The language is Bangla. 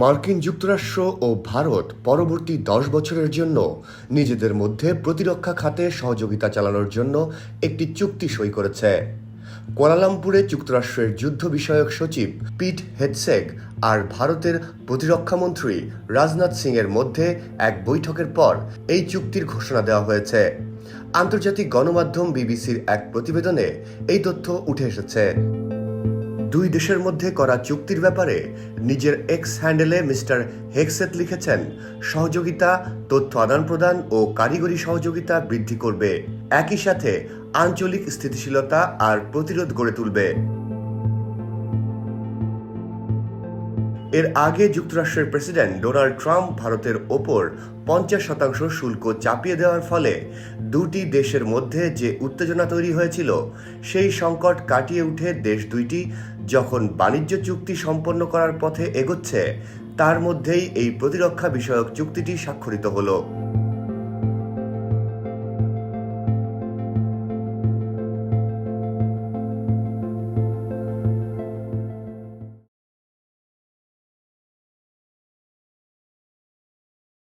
মার্কিন যুক্তরাষ্ট্র ও ভারত পরবর্তী দশ বছরের জন্য নিজেদের মধ্যে প্রতিরক্ষা খাতে সহযোগিতা চালানোর জন্য একটি চুক্তি সই করেছে। কুয়ালালামপুরে যুক্তরাষ্ট্রের যুদ্ধ বিষয়ক সচিব পিট হেডসেক আর ভারতের প্রতিরক্ষামন্ত্রী রাজনাথ সিং এর মধ্যে এক বৈঠকের পর এই চুক্তির ঘোষণা দেওয়া হয়েছে। আন্তর্জাতিক গণমাধ্যম বিবিসির এক প্রতিবেদনে এই তথ্য উঠে এসেছে। দুই দেশের মধ্যে করা চুক্তির ব্যাপারে নিজের এক্স হ্যান্ডেলে মিস্টার হেক্সেত লিখেছেন, সহযোগিতা, তথ্য আদান প্রদান ও কারিগরি সহযোগিতা বৃদ্ধি করবে। একই সাথে আঞ্চলিক স্থিতিশীলতা আর প্রতিরোধ গড়ে তুলবে। এর আগে যুক্তরাষ্ট্রের প্রেসিডেন্ট ডোনাল্ড ট্রাম্প ভারতের ওপর পঞ্চাশ শতাংশ শুল্ক চাপিয়ে দেওয়ার ফলে দুটি দেশের মধ্যে যে উত্তেজনা তৈরি হয়েছিল, সেই সংকট কাটিয়ে উঠে দেশ দুইটি যখন বাণিজ্য চুক্তি সম্পন্ন করার পথে এগোচ্ছে, তার মধ্যেই এই প্রতিরক্ষা বিষয়ক চুক্তিটি স্বাক্ষরিত হলো।